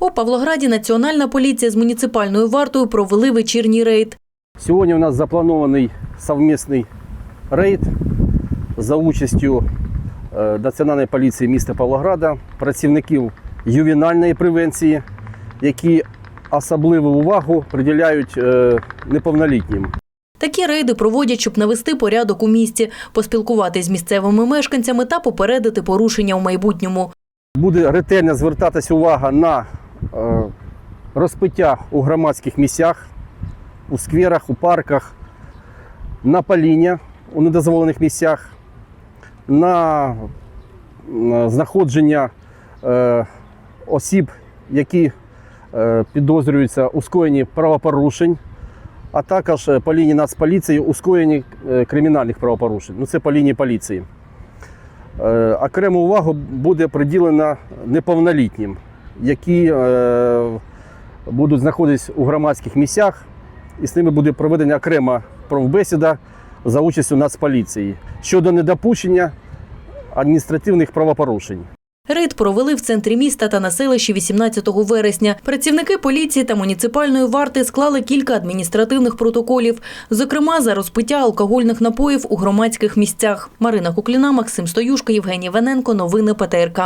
У Павлограді Національна поліція з муніципальною вартою провели вечірній рейд. Сьогодні у нас запланований совмісний рейд за участю е, Національної поліції міста Павлограда, працівників ювенальної превенції, які особливу увагу приділяють е, неповнолітнім. Такі рейди проводять, щоб навести порядок у місті, поспілкуватись з місцевими мешканцями та попередити порушення у майбутньому. Буде ретельно звертатися увага на розпиття у громадських місцях, у скверах, у парках, на паління у недозволених місцях, на знаходження е, осіб, які е, підозрюються у скоєнні правопорушень, а також е, по лінії Нацполіції у скоєнні е, кримінальних правопорушень. Ну, це по лінії поліції. Е, Окрему увагу буде приділена неповнолітнім, які е, будуть знаходитись у громадських місцях, і з ними буде проведена окрема правбесіда за участю Нацполіції щодо недопущення адміністративних правопорушень. Рейд провели в центрі міста та на селищі 18 вересня. Працівники поліції та муніципальної варти склали кілька адміністративних протоколів, зокрема за розпиття алкогольних напоїв у громадських місцях. Марина Кукліна, Максим Стоюшко, Євгеній Вененко. Новини ПТРК.